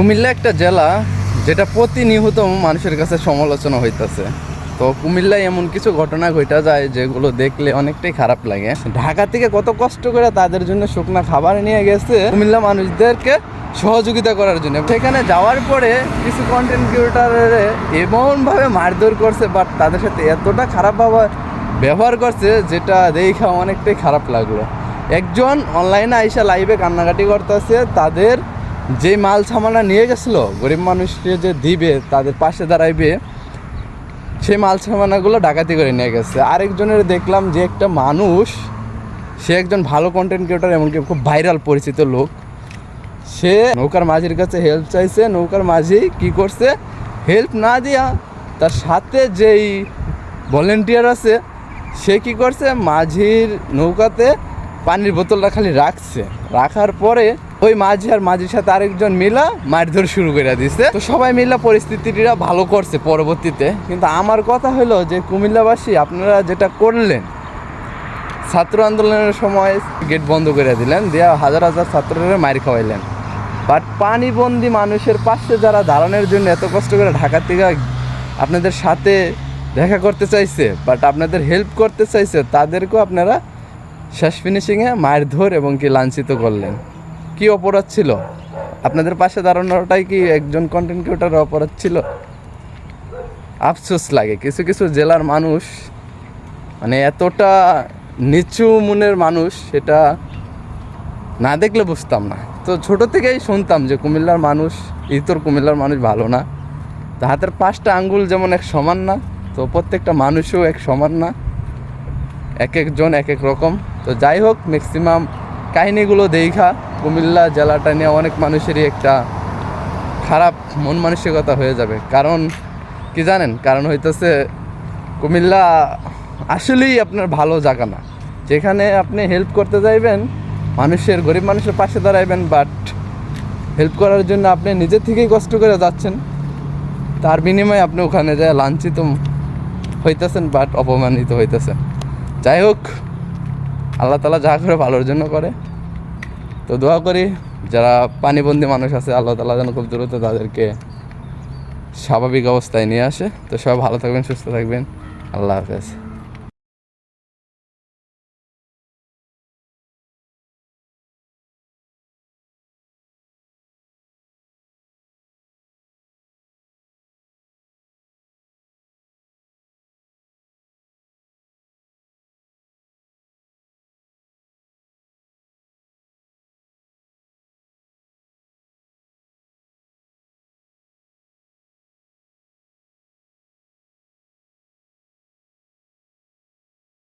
কুমিল্লা একটা জেলা যেটা প্রতিনিয়ত মানুষের কাছে সমালোচনা হইতাছে। তো কুমিল্লায় এমন কিছু ঘটনা ঘটা যায় যেগুলো দেখলে অনেকটাই খারাপ লাগে। ঢাকা থেকে কত কষ্ট করে তাদের জন্য শুকনা খাবার নিয়ে গেছে কুমিল্লা মানুষদেরকে সহযোগিতা করার জন্য। সেখানে যাওয়ার পরে কিছু কন্টেন্ট ক্রিয়েটারের এমনভাবে মারধর করছে বাট তাদের সাথে এতটা খারাপভাবে ব্যবহার করছে যেটা দেখা অনেকটাই খারাপ লাগল। একজন অনলাইনে আইসা লাইভে কান্নাকাটি করতেছে, তাদের যে মাল সামানা নিয়ে গেছিল, গরিব মানুষকে যে দিবে, তাদের পাশে দাঁড়াইবে, সেই মাল সামানাগুলো ডাকাতি করে নিয়ে গেছে। আরেকজনের দেখলাম যে একটা মানুষ, সে একজন ভালো কন্টেন্ট ক্রিয়েটার এমনকি খুব ভাইরাল পরিচিত লোক। সে নৌকার মাঝির কাছে হেল্প চাইছে, নৌকার মাঝি কি করছে? হেল্প না দিয়া তার সাথে যেই ভলেন্টিয়ার আছে, সে কি করছে? মাঝির নৌকাতে পানির বোতলটা খালি রাখছে। রাখার পরে ওই মাঝি আর মাঝির সাথে আরেকজন মিলা মারধর শুরু করে দিছে। তো সবাই মিলা পরিস্থিতিটা ভালো করছে পরবর্তীতে। কিন্তু আমার কথা হলো যে, কুমিল্লাবাসী, আপনারা যেটা করলেন, ছাত্র আন্দোলনের সময় গেট বন্ধ করে দিলেন, দিয়া হাজার হাজার ছাত্ররা মার খাওয়াইলেন। বাট পানিবন্দি মানুষের পাশে যারা দাঁড়ানোর জন্য এত কষ্ট করে ঢাকা থেকে আপনাদের সাথে দেখা করতে চাইছে, বাট আপনাদের হেল্প করতে চাইছে, তাদেরকেও আপনারা শেষ ফিনিশিংয়ে মারধর এবং কি লাঞ্ছিত করলেন। কি অপরাধ ছিল? আপনাদের পাশে দাঁড়ানোটাই কি একজন কন্টেন্ট ক্রিয়েটার অপরাধ ছিল? আফসোস লাগে, কিছু কিছু জেলার মানুষ মানে এতটা নিচু মনের মানুষ, সেটা না দেখলে বুঝতাম না। তো ছোট থেকেই শুনতাম যে কুমিল্লার মানুষ, ইতর কুমিল্লার মানুষ ভালো না। তো হাতের পাঁচটা আঙ্গুল যেমন এক সমান না, তো প্রত্যেকটা মানুষও এক সমান না। এক একজন এক এক রকম। তো যাই হোক ম্যাক্সিমাম কাহিনিগুলো দেখা। কুমিল্লা জেলাটা নিয়ে অনেক মানুষেরই একটা খারাপ মন মানসিকতা হয়ে যাবে। কারণ কি জানেন? কারণ হইতেছে কুমিল্লা আসলেই আপনার ভালো জায়গা না। যেখানে আপনি হেল্প করতে যাইবেন, মানুষের, গরিব মানুষের পাশে দাঁড়াইবেন বাট হেল্প করার জন্য আপনি নিজে থেকেই কষ্ট করে যাচ্ছেন। তার বিনিময়ে আপনি ওখানে যায় লাঞ্ছিত হইতেছেন বাট অপমানিত হইতেছেন। যাই হোক, আল্লাহ তালা যা করে ভালোর জন্য করে। তো দোয়া করি যারা পানিবন্দি মানুষ আছে, আল্লাহ তালা যেন খুব দ্রুত তাদেরকে স্বাভাবিক অবস্থায় নিয়ে আসে। তো সবাই ভালো থাকবেন, সুস্থ থাকবেন। আল্লাহ হাফেজ।